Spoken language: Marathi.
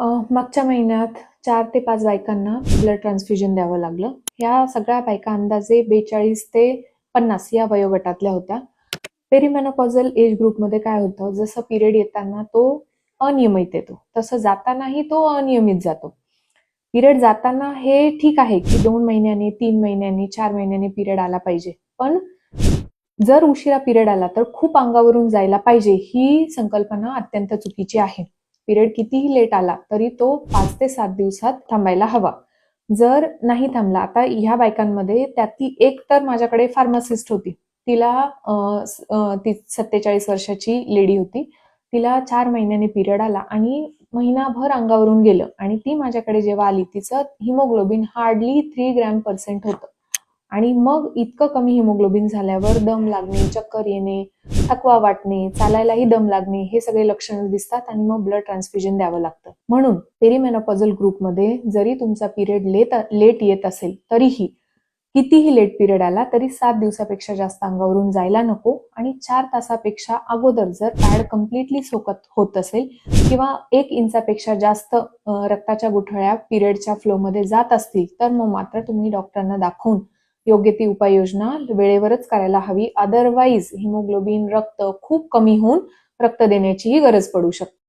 मागच्या महिन्यात चार ते पाच बायकांना ब्लड ट्रान्सफ्युजन द्यावं लागलं. ह्या सगळ्या बायका अंदाजे बेचाळीस ते पन्नास या वयोगटातल्या होत्या. पेरिमेनोपॉझल एज ग्रुपमध्ये काय होतं जसं पिरियड येताना तो अनियमित येतो तसं जातानाही तो अनियमित जातो. पिरियड जाताना हे ठीक आहे की दोन महिन्यांनी तीन महिन्यांनी चार महिन्यांनी पिरियड आला पाहिजे. पण जर उशिरा पिरियड आला तर खूप अंगावरून जायला पाहिजे ही संकल्पना अत्यंत चुकीची आहे. पिरियड कितीही लेट आला तरी तो पाच ते सात दिवसात थांबायला हवा. जर नाही थांबला आता ह्या बायकांमध्ये त्यातली एक तर माझ्याकडे फार्मासिस्ट होती. तिला ती सत्तेचाळीस वर्षाची लेडी होती. तिला चार महिन्याने पिरियड आला आणि महिनाभर अंगावरून गेलं आणि ती माझ्याकडे जेव्हा आली तिचं haemoglobin hardly three gram percent होतं. आणि मग इतकं कमी हिमोग्लोबिन झाल्यावर दम लागणे चक्कर येणे थकवा वाटणे चालायलाही दम लागणे हे सगळे लक्षणं दिसतात आणि मग ब्लड ट्रान्सफ्युजन द्यावं लागतं. म्हणून पेरीमेनोपॉझल ग्रुपमध्ये जरी तुमचा पिरियड लेट लेट येत असेल तरीही कितीही लेट पिरियड आला तरी सात दिवसापेक्षा जास्त अंगावरून जायला नको आणि चार तासापेक्षा अगोदर जर पॅड कम्प्लिटली सोकत होत असेल किंवा एक इंचापेक्षा जास्त रक्ताच्या गुठळ्या पिरियडच्या फ्लोमध्ये जात असतील तर मग मात्र तुम्ही डॉक्टरांना दाखवून योग्य ती उपाययोजना वेळेवरच करायला हवी. अदरवाईज हिमोग्लोबिन रक्त खूप कमी होऊन रक्त देण्याचीही गरज पडू शकते.